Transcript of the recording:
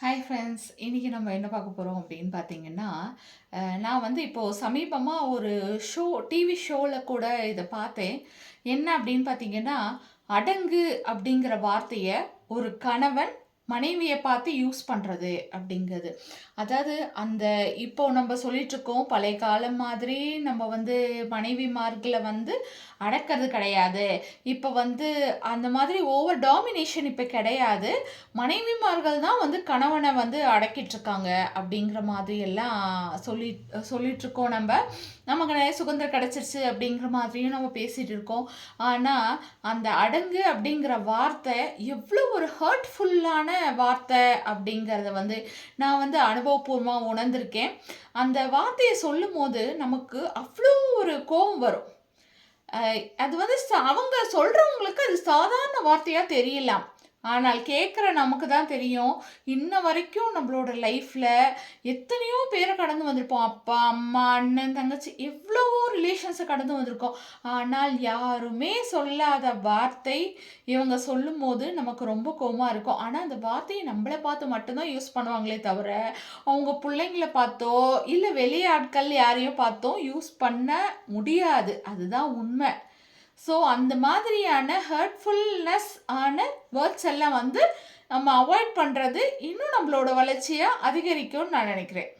Hi friends இன்றைக்கி நம்ம என்ன பார்க்க போகிறோம் அப்படின்னு பார்த்தீங்கன்னா நான் வந்து இப்போது சமீபமாக ஒரு ஷோ டிவி ஷோவில் கூட இதை பார்த்தேன். என்ன அப்படின்னு பார்த்தீங்கன்னா அடங்கு அப்படிங்கிற வார்த்தையை ஒரு கணவன் மனைவியை பார்த்து யூஸ் பண்ணுறது அப்படிங்கிறது. அதாவது அந்த இப்போ நம்ம சொல்லிகிட்ருக்கோம் பழைய காலம் மாதிரி நம்ம வந்து மனைவிமார்களை வந்து அடக்கிறது கிடையாது. இப்போ வந்து அந்த மாதிரி ஓவர் டாமினேஷன் இப்போ கிடையாது. மனைவிமார்கள் தான் வந்து கணவனை வந்து அடக்கிட்டுருக்காங்க அப்படிங்கிற மாதிரி எல்லாம் சொல்லி சொல்லிகிட்ருக்கோம் நம்ம. நமக்கு நிறைய சுதந்திரம் கிடச்சிருச்சு அப்படிங்கிற மாதிரியும் நம்ம பேசிகிட்டு இருக்கோம். ஆனால் அந்த அடங்கு அப்படிங்கிற வார்த்தை எவ்வளோ ஒரு ஹர்ட்ஃபுல்லான வார்த்தை அப்படிங்கிறத வந்து நான் வந்து அனுபவபூர்வமாக உணர்ந்திருக்கேன். அந்த வார்த்தையை சொல்லும் போது நமக்கு அவ்வளோ ஒரு கோபம் வரும். அஹ் அது வந்து அவங்க சொல்றவங்களுக்கு அது சாதாரண வார்த்தையா தெரியலாம். ஆனால் கேட்குற நமக்கு தான் தெரியும். இன்ன வரைக்கும் நம்மளோட லைஃப்ல எத்தனையோ பேரை கடந்து வந்திருப்போம். அப்பா அம்மா அண்ணன் தங்கச்சி எவ்வளோ ரிலேஷன்ஸை கடந்து வந்திருக்கோம். ஆனால் யாருமே சொல்லாத வார்த்தை இவங்க சொல்லும்போது நமக்கு ரொம்ப கோமாக இருக்கும். ஆனால் அந்த வார்த்தையை நம்மளை பார்த்து மட்டும்தான் யூஸ் பண்ணுவாங்களே தவிர அவங்க பிள்ளைங்கள பார்த்தோ இல்லை வெளியாட்கள் யாரையும் பார்த்தோ யூஸ் பண்ண முடியாது. அதுதான் உண்மை. ஸோ அந்த மாதிரியான ஹர்ட்ஃபுல்னஸ் ஆன வேர்ட்ஸ் எல்லாம் வந்து நம்ம அவாய்ட் பண்ணுறது இன்னும் நம்மளோட வளர்ச்சியை அதிகரிக்கும்னு நான் நினைக்கிறேன்.